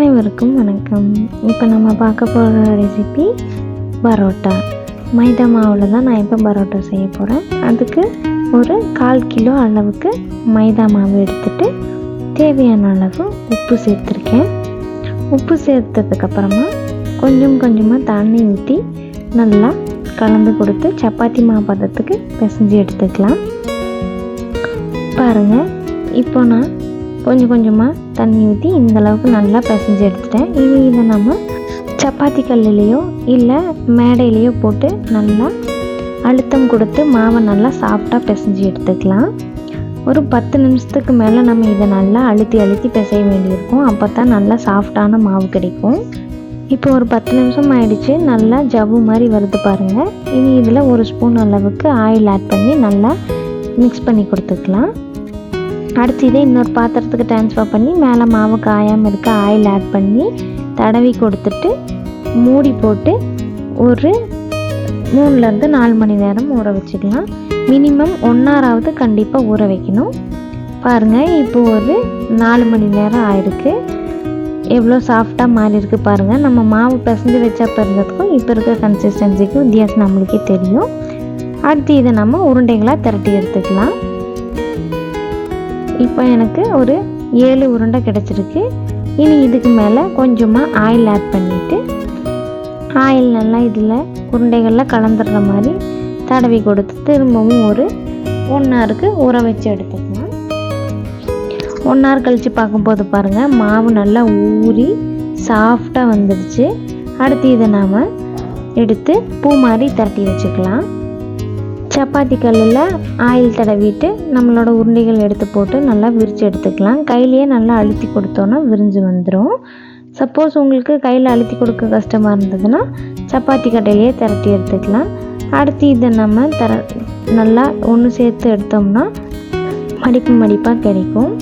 அனைவருக்கும் வணக்கம். இப்போ நம்ம பார்க்க போகிற ரெசிபி பரோட்டா. மைதா மாவில் தான் நான் இப்போ பரோட்டா செய்ய போகிறேன் அதுக்கு ஒரு கால் கிலோ அளவுக்கு மைதா மாவு எடுத்துட்டு தேவையான அளவு உப்பு சேர்த்துருக்கேன். உப்பு சேர்த்ததுக்கப்புறமா கொஞ்சம் கொஞ்சமாக தண்ணி ஊற்றி நல்லா கலந்து கொடுத்து சப்பாத்தி மாவு பதத்துக்கு பிசைஞ்சு எடுத்துக்கலாம். பாருங்கள் இப்போ நான் கொஞ்சம் கொஞ்சமாக தண்ணி ஊற்றி இந்த அளவுக்கு நல்லா பிசைஞ்சு எடுத்துட்டேன். இனி இதை நம்ம சப்பாத்தி கல்லுலேயோ இல்லை மேடையிலையோ போட்டு நல்லா அழுத்தம் கொடுத்து மாவை நல்லா சாஃப்டாக பிசைஞ்சு எடுத்துக்கலாம். ஒரு பத்து நிமிஷத்துக்கு மேலே நம்ம இதை நல்லா அழுத்தி அழுத்தி பிசைய வேண்டியிருக்கும். அப்போ தான் நல்லா சாஃப்டான மாவு கிடைக்கும். இப்போ ஒரு பத்து நிமிஷம் ஆயிடுச்சு. நல்லா ஜவ்வு மாதிரி வருது பாருங்கள் இனி இதில் ஒரு ஸ்பூன் அளவுக்கு ஆயில் ஆட் பண்ணி நல்லா மிக்ஸ் பண்ணி கொடுத்துக்கலாம். அடுத்து இதை இன்னொரு பாத்திரத்துக்கு ட்ரான்ஸ்ஃபர் பண்ணி மேலே மாவு காயாமல் இருக்க ஆயில் ஆட் பண்ணி தடவி கொடுத்துட்டு மூடி போட்டு ஒரு மூணுலேருந்து நாலு மணி நேரம் ஊற வச்சுக்கலாம். மினிமம் ஒன் கண்டிப்பாக ஊற வைக்கணும். பாருங்கள் இப்போ ஒரு நாலு மணி நேரம் ஆயிருக்கு. எவ்வளோ சாஃப்டாக மாறி இருக்கு பாருங்கள் நம்ம மாவு பிசைஞ்சு வச்சா இருந்ததுக்கும் இப்போ இருக்க கன்சிஸ்டன்சிக்கும் வித்தியாசம் நம்மளுக்கே தெரியும். அடுத்து இதை நம்ம உருண்டைகளாக திரட்டி எடுத்துக்கலாம். இப்போ எனக்கு ஒரு ஏழு உருண்டை கிடச்சிருக்கு. இனி இதுக்கு மேலே கொஞ்சமாக ஆயில் ஆட் பண்ணிவிட்டு ஆயில் நல்லா இதில் உருண்டைகளில் கலந்துடுற மாதிரி தடவி கொடுத்து திரும்பவும் ஒரு ஒன் ஹவருக்கு ஊற வச்சு எடுத்துக்கலாம். ஒன் ஹவர் கழித்து பார்க்கும்போது பாருங்கள் மாவு நல்லா ஊறி சாஃப்டாக வந்துடுச்சு. அடுத்து இதை நாம் எடுத்து பூ மாதிரி தட்டி வச்சுக்கலாம். சப்பாத்தி கல்லில் ஆயில் தடவிட்டு நம்மளோட உருண்டைகள் எடுத்து போட்டு நல்லா விரித்து எடுத்துக்கலாம். கையிலேயே நல்லா அழுத்தி கொடுத்தோன்னா விரிஞ்சு வந்துடும் சப்போஸ் உங்களுக்கு கையில் அழுத்தி கொடுக்க கஷ்டமாக இருந்ததுன்னா சப்பாத்தி கட்டையிலேயே திரட்டி எடுத்துக்கலாம். அடுத்து இதை நம்ம தர நல்லா ஒன்று சேர்த்து எடுத்தோம்னா மடிப்பு மடிப்பாக கிடைக்கும்.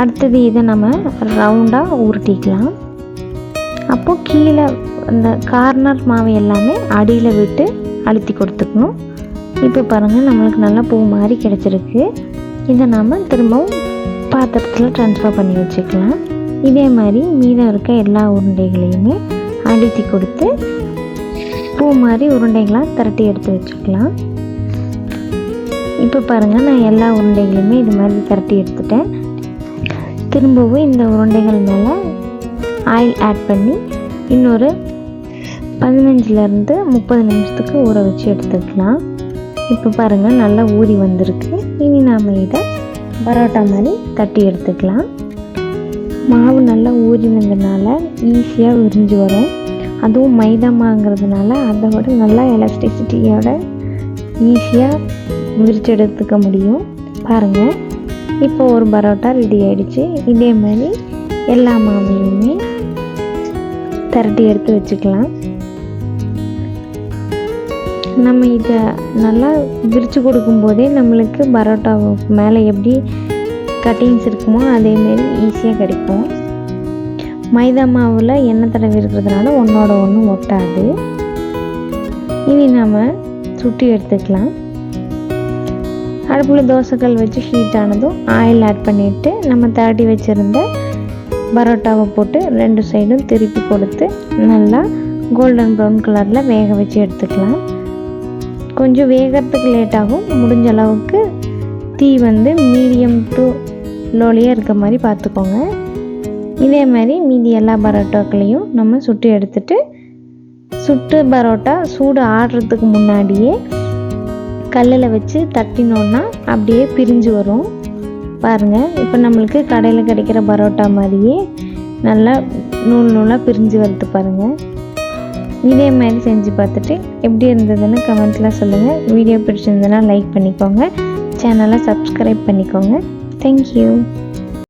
அடுத்தது இதை நம்ம ரவுண்டாக உருட்டிக்கலாம். அப்போது கீழே அந்த கார்னர் மாவு எல்லாமே அடியில் விட்டு அழுத்தி கொடுத்துக்கணும். இப்போ பாருங்கள் நம்மளுக்கு நல்லா பூ மாதிரி கிடச்சிருக்கு. இதை நாம் திரும்பவும் பாத்திரத்தில் ட்ரான்ஸ்ஃபர் பண்ணி வச்சுக்கலாம். இதே மாதிரி மீதம் இருக்க எல்லா உருண்டைகளையுமே அழுத்தி கொடுத்து பூ மாதிரி உருண்டைகளாக திரட்டி எடுத்து வச்சுக்கலாம். இப்போ பாருங்கள் நான் எல்லா உருண்டைகளையுமே இது மாதிரி திரட்டி எடுத்துட்டேன். திரும்பவும் இந்த உருண்டைகள் மேலே ஆயில் ஆட் பண்ணி இன்னொரு பதினஞ்சுலேருந்து முப்பது நிமிஷத்துக்கு ஊற வச்சு எடுத்துக்கலாம். இப்போ பாருங்கள் நல்லா ஊறி வந்திருக்கு. இனி நாம் இதை பரோட்டா மாதிரி தட்டி எடுத்துக்கலாம். மாவு நல்லா ஊறி வந்ததுனால ஈஸியாக விரிஞ்சு வரும். அதுவும் மைதா மாங்கிறதுனால அதை விட நல்லா எலக்ட்ரிசிட்டியோட ஈஸியாக விரிச்சு எடுத்துக்க முடியும். பாருங்கள் இப்போ ஒரு பரோட்டா ரெடி ஆகிடுச்சு இதே மாதிரி எல்லா மாவையுமே திரட்டி எடுத்து வச்சுக்கலாம். நம்ம இதை நல்லா விரித்து கொடுக்கும்போதே நம்மளுக்கு பரோட்டாவுக்கு மேலே எப்படி கட்டிங்ஸ் இருக்குமோ அதேமாரி ஈஸியாக கிடைக்கும். மைதா மாவில் எண்ணெய் தடவி இருக்கிறதுனால ஒன்றோட ஒன்றும் ஒட்டாது. இனி நம்ம சுட்டி எடுத்துக்கலாம். அடுப்பில் தோசைக்கல் வச்சு ஹீட் ஆனதும் ஆயில் ஆட் பண்ணிவிட்டு நம்ம தரட்டி வச்சுருந்த பரோட்டாவை போட்டு ரெண்டு சைடும் திருப்பி கொடுத்து நல்லா கோல்டன் ப்ரௌன் கலரில் வேக வச்சு எடுத்துக்கலாம். கொஞ்சம் வேகிறதுக்கு லேட் ஆகும். முடிஞ்ச அளவுக்கு தீ வந்து மீடியம் டு லோலியே இருக்க மாதிரி பார்த்துக்கோங்க. இதே மாதிரி மீதி எல்லா பரோட்டாக்களையும் நம்ம சுட்டு எடுத்துட்டு சுட்டு பரோட்டா சூடு ஆடுறதுக்கு முன்னாடியே கல்லில் வச்சு தட்டினோன்னா அப்படியே பிரிஞ்சு வரும். பாருங்கள் இப்போ நம்மளுக்கு கடையில் கிடைக்கிற பரோட்டா மாதிரியே நல்லா நூல் நூலாக பிரிஞ்சு வருது பாருங்கள் இதே மாதிரி செஞ்சு பார்த்துட்டு எப்படி இருந்ததுன்னு கமெண்ட்ஸில் சொல்லுங்கள் வீடியோ பிடிச்சிருந்ததுன்னா லைக் பண்ணிக்கோங்க. சேனலை சப்ஸ்கிரைப் பண்ணிக்கோங்க. தேங்க்யூ